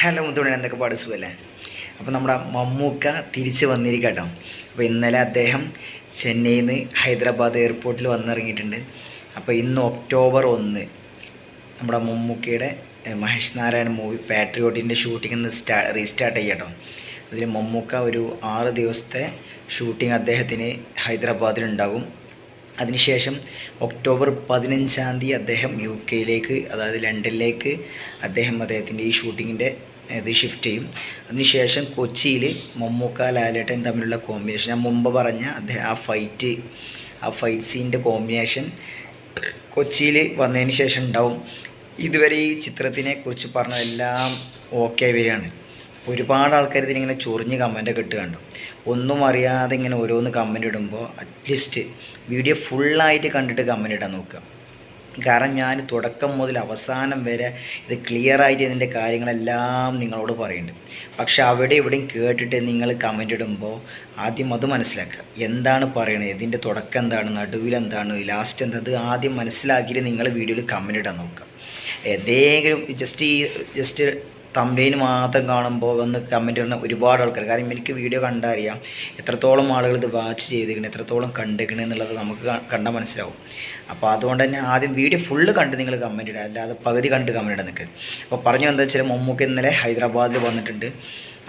Hello മുത്തോണി എന്തൊക്കെ പാട് സുഖല്ലേ? അപ്പോൾ നമ്മുടെ മമ്മൂക്ക തിരിച്ച് വന്നിരിക്കട്ടോ. അപ്പോൾ ഇന്നലെ അദ്ദേഹം ചെന്നൈയിൽ നിന്ന് ഹൈദരാബാദ് എയർപോർട്ടിൽ വന്നിറങ്ങിയിട്ടുണ്ട്. അപ്പോൾ ഇന്ന് ഒക്ടോബർ ഒന്ന് നമ്മുടെ മമ്മൂക്കയുടെ മഹേഷ് നാരായണ മൂവി പാട്രിയോട്ടിന്റെ ഷൂട്ടിംഗ് ഇന്ന് സ്റ്റാ റീസ്റ്റാർട്ട് ചെയ്യട്ടോ. അതിൽ മമ്മൂക്ക ഒരു ആറ് ദിവസത്തെ ഷൂട്ടിംഗ് അദ്ദേഹത്തിന് ഹൈദരാബാദിലുണ്ടാകും. അതിനുശേഷം ഒക്ടോബർ പതിനഞ്ചാം തീയതി അദ്ദേഹം യു കെയിലേക്ക് അതായത് ലണ്ടനിലേക്ക് അദ്ദേഹം അദ്ദേഹത്തിന്റെ ഈ ഷൂട്ടിങ്ങിന്റെ ഇത് ഷിഫ്റ്റ് ചെയ്യും. അതിനുശേഷം കൊച്ചിയിൽ മമ്മൂക്ക ലാലേട്ടൻ തമ്മിലുള്ള കോമ്പിനേഷൻ ഞാൻ മുമ്പ് പറഞ്ഞ അദ്ദേഹം ആ ഫൈറ്റ് ആ ഫൈറ്റ് സീന്റെ കോമ്പിനേഷൻ കൊച്ചിയിൽ വന്നതിന് ശേഷം ഉണ്ടാവും. ഇതുവരെ ഈ ചിത്രത്തിനെ കുറിച്ച് പറഞ്ഞതെല്ലാം ഓക്കെ വരികയാണ്. ഒരുപാട് ആൾക്കാർ ഇതിനിങ്ങനെ ചൊറിഞ്ഞ് കമന്റൊക്കെ ഇട്ട് കണ്ടു. ഒന്നും അറിയാതെ ഇങ്ങനെ ഓരോന്ന് കമന്റ് ഇടുമ്പോൾ അറ്റ്ലീസ്റ്റ് വീഡിയോ ഫുള്ളായിട്ട് കണ്ടിട്ട് കമന്റ് ഇടാൻ നോക്കുക. കാരണം ഞാൻ തുടക്കം മുതൽ അവസാനം വരെ ഇത് ക്ലിയർ ആയിട്ട് ഇതിന്റെ കാര്യങ്ങളെല്ലാം നിങ്ങളോട് പറയുന്നുണ്ട് പക്ഷെ അവിടെ ഇവിടെയും കേട്ടിട്ട് നിങ്ങൾ കമന്റ് ഇടുമ്പോൾ ആദ്യം അത് മനസ്സിലാക്കുക. എന്താണ് പറയണത്? ഇതിന്റെ തുടക്കം എന്താണ്? നടുവിൽ എന്താണ്? ലാസ്റ്റ് എന്താ അത് ആദ്യം മനസ്സിലാക്കിയിട്ട് നിങ്ങൾ വീഡിയോയിൽ കമന്റ് ഇടാൻ നോക്കുക. ഏതെങ്കിലും ജസ്റ്റ് ഈ ജസ്റ്റ് തമ്പേന് മാത്രം കാണുമ്പോൾ വന്ന് കമന്റ് ഇടുന്ന ഒരുപാട് ആൾക്കാർ കാരണം എനിക്ക് വീഡിയോ കണ്ടാൽ അറിയാം എത്രത്തോളം ആളുകൾ ഇത് വാച്ച് ചെയ്തിരിക്കണം എത്രത്തോളം കണ്ടിരിക്കണം എന്നുള്ളത് നമുക്ക് കണ്ടാൽ മനസ്സിലാവും. അപ്പോൾ അതുകൊണ്ട് തന്നെ ആദ്യം വീഡിയോ ഫുള്ള് കണ്ട് നിങ്ങൾ കമന്റ് ഇടുക. അല്ലാതെ പകുതി കണ്ട് കമന്റ് ഇടാൻ നിൽക്കുക അപ്പോൾ പറഞ്ഞു എന്താ വെച്ചാൽ മമ്മൂക്ക് ഇന്നലെ ഹൈദരാബാദിൽ വന്നിട്ടുണ്ട്.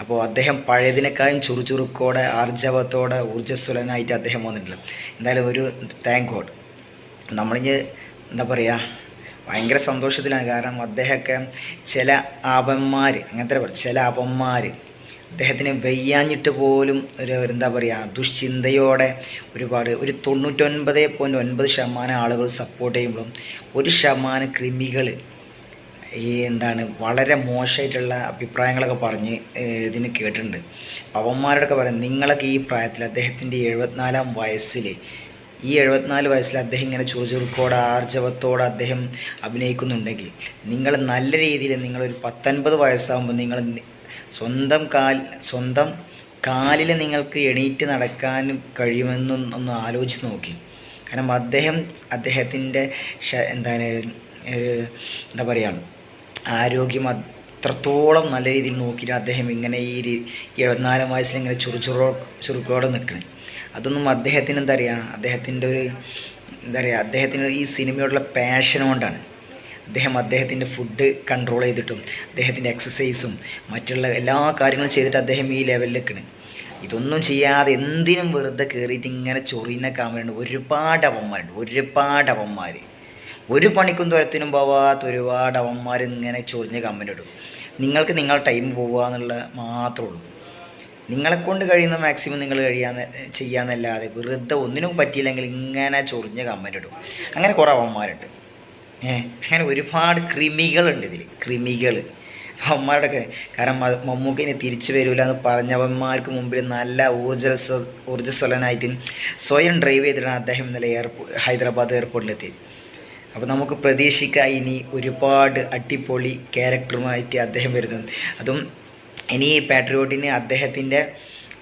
അപ്പോൾ അദ്ദേഹം പഴയതിനേക്കാളും ചുറുചുറുക്കോടെ ആർജവത്തോടെ ഊർജസ്വലനായിട്ട് അദ്ദേഹം വന്നിട്ടുണ്ട്. എന്തായാലും ഒരു താങ്ക് ഗോഡ് നമ്മളിഞ്ഞ് എന്താ പറയുക ഭയങ്കര സന്തോഷത്തിലാണ്. കാരണം അദ്ദേഹമൊക്കെ ചില ആപന്മാർ അങ്ങനത്തെ ചില ആപന്മാർ അദ്ദേഹത്തിന് വെയ്യാഞ്ഞിട്ട് പോലും ഒരു എന്താ പറയുക ദുശ്ചിന്തയോടെ ഒരുപാട് ഒരു തൊണ്ണൂറ്റൊൻപത് പോയിന്റ് ഒൻപത് ശതമാനം ആളുകൾ സപ്പോർട്ട് ചെയ്യുമ്പോഴും ഒരു ശതമാനം കൃമികൾ ഈ എന്താണ് വളരെ മോശമായിട്ടുള്ള അഭിപ്രായങ്ങളൊക്കെ പറഞ്ഞ് ഇതിന് കേട്ടിട്ടുണ്ട്. അവന്മാരോടൊക്കെ പറയും നിങ്ങളൊക്കെ ഈ പ്രായത്തിൽ അദ്ദേഹത്തിന്റെ എഴുപത്തിനാലാം വയസ്സിൽ ഈ എഴുപത്തിനാല് വയസ്സിൽ അദ്ദേഹം ഇങ്ങനെ ചുറുചുറുക്കോടെ ആർജവത്തോടെ അദ്ദേഹം അഭിനയിക്കുന്നുണ്ടെങ്കിൽ നിങ്ങൾ നല്ല രീതിയിൽ നിങ്ങളൊരു പത്തൊൻപത് വയസ്സാകുമ്പോൾ നിങ്ങൾ സ്വന്തം കാൽ സ്വന്തം കാലിൽ നിങ്ങൾക്ക് എണീറ്റ് നടക്കാൻ കഴിയുമെന്നും ഒന്ന് ആലോചിച്ച് നോക്കി. കാരണം അദ്ദേഹം അദ്ദേഹത്തിന്റെ എന്താണ് എന്താ പറയുക ആരോഗ്യം അത്രത്തോളം നല്ല രീതിയിൽ നോക്കിയിട്ട് അദ്ദേഹം ഇങ്ങനെ ഈ എഴുപത്തിനാലാം വയസ്സിൽ ഇങ്ങനെ ചുറുചുറോ ചുറുക്കോടെ നിൽക്കണം. അതൊന്നും അദ്ദേഹത്തിന് എന്താ പറയുക അദ്ദേഹത്തിന്റെ ഒരു എന്താ പറയുക അദ്ദേഹത്തിന് ഈ സിനിമയോടുള്ള പാഷൻ കൊണ്ടാണ്. അദ്ദേഹം അദ്ദേഹത്തിന്റെ ഫുഡ് കൺട്രോൾ ചെയ്തിട്ടും അദ്ദേഹത്തിന്റെ എക്സസൈസും മറ്റുള്ള എല്ലാ കാര്യങ്ങളും ചെയ്തിട്ട് അദ്ദേഹം ഈ ലെവലിൽ നിൽക്കണം. ഇതൊന്നും ചെയ്യാതെ എന്തിനും വെറുതെ കയറിയിട്ട് ഇങ്ങനെ ചൊറിയുന്ന കാമരുണ്ട് ഒരുപാട് അവന്മാരുണ്ട്. ഒരുപാട് അവന്മാർ ഒരു പണിക്കും തുരത്തിനും പോവാത്ത ഒരുപാട് അവന്മാർ ഇങ്ങനെ ചൊറിഞ്ഞ് കമ്പനി ഇടും. നിങ്ങൾക്ക് നിങ്ങൾ ടൈം പോവുക എന്നുള്ള മാത്രമേ ഉള്ളൂ. നിങ്ങളെക്കൊണ്ട് കഴിയുന്ന മാക്സിമം നിങ്ങൾ കഴിയാന്ന് ചെയ്യാന്നല്ലാതെ വെറുതെ ഒന്നിനും പറ്റിയില്ലെങ്കിൽ ഇങ്ങനെ ചൊറിഞ്ഞ് കമ്പനി ഇടും. അങ്ങനെ കുറേ അവന്മാരുണ്ട്. ഏഹ് അങ്ങനെ ഒരുപാട് കൃമികളുണ്ട് ഇതിൽ ക്രിമികൾ അവന്മാരുടെ കാരണം മമ്മൂക്കിനെ മമ്മൂക്ക തിരിച്ചു വരില്ല എന്ന് പറഞ്ഞവന്മാർക്ക് മുമ്പിൽ നല്ല ഊർജസ്വ ഊർജസ്വലനായിട്ട് സ്വയം ഡ്രൈവ് ചെയ്തിട്ടാണ് അദ്ദേഹം ഇന്നലെ എയർപോർട്ട് ഹൈദരാബാദ് എയർപോർട്ടിലെത്തി അപ്പോൾ നമുക്ക് പ്രതീക്ഷിക്കാം ഇനി ഒരുപാട് അടിപൊളി ക്യാരക്ടറുമായിട്ട് അദ്ദേഹം വരുന്നുണ്ട്. അതും ഇനി പാട്രിയോട്ടിന് അദ്ദേഹത്തിന്റെ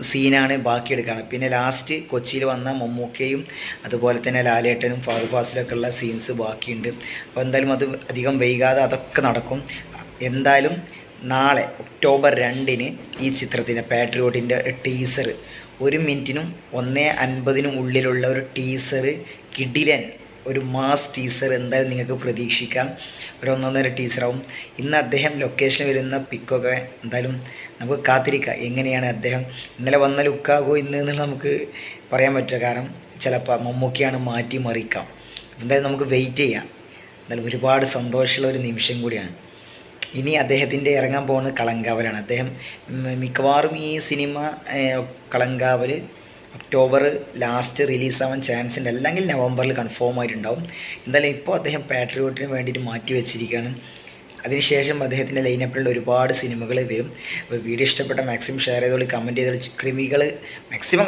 സീനാണ് ബാക്കി ബാക്കിയെടുക്കുകയാണ് പിന്നെ ലാസ്റ്റ് കൊച്ചിയിൽ വന്ന മമ്മൂക്കയും അതുപോലെ തന്നെ ലാലേട്ടനും ഫാറൂഖ് ഫാസിലൊക്കെ ഉള്ള സീൻസ് ബാക്കിയുണ്ട്. അപ്പോൾ എന്തായാലും അത് അധികം വൈകാതെ അതൊക്കെ നടക്കും. എന്തായാലും നാളെ ഒക്ടോബർ രണ്ടിന് ഈ ചിത്രത്തിന്റെ പാട്രിയോട്ടിന്റെ ടീസർ ഒരു മിനിറ്റിനും ഒന്നേ അൻപതിനും ഉള്ളിലുള്ള ഒരു ടീസർ കിടിലൻ ഒരു മാസ് ടീസർ എന്തായാലും നിങ്ങൾക്ക് പ്രതീക്ഷിക്കാം. ഒരു ഒന്നൊന്നര ടീസറാവും ഇന്ന് അദ്ദേഹം ലൊക്കേഷൻ വരുന്ന പിക്കൊക്കെ എന്തായാലും നമുക്ക് കാത്തിരിക്കാം. എങ്ങനെയാണ് അദ്ദേഹം ഇന്നലെ വന്ന ലുക്കാകോ ഇന്ന് എന്നുള്ളത് നമുക്ക് പറയാൻ പറ്റില്ല. കാരണം ചിലപ്പോൾ മമ്മൂക്കിയാണ് മാറ്റി മറിക്കാം എന്തായാലും നമുക്ക് വെയിറ്റ് ചെയ്യാം. എന്തായാലും ഒരുപാട് സന്തോഷമുള്ള ഒരു നിമിഷം കൂടിയാണ്. ഇനി അദ്ദേഹത്തിന്റെ ഇറങ്ങാൻ പോകുന്നത് കളങ്കാവലാണ് അദ്ദേഹം മിക്കവാറും ഈ സിനിമ കളങ്കാവൽ ഒക്ടോബർ ലാസ്റ്റ് റിലീസാവാൻ ചാൻസ് ഉണ്ട്. അല്ലെങ്കിൽ നവംബറിൽ കൺഫേം ആയിട്ടുണ്ടാവും. എന്തായാലും ഇപ്പോൾ അദ്ദേഹം പാട്രിയോട്ടിന് വേണ്ടിയിട്ട് മാറ്റി വെച്ചിരിക്കുകയാണ്. അതിനുശേഷം അദ്ദേഹത്തിന്റെ ലൈനപ്പിലുള്ള ഒരുപാട് സിനിമകൾ വരും. അപ്പോൾ വീഡിയോ ഇഷ്ടപ്പെട്ട മാക്സിമം ഷെയർ ചെയ്തോളി കമന്റ് ചെയ്തോളി. ക്രിമികൾ മാക്സിമം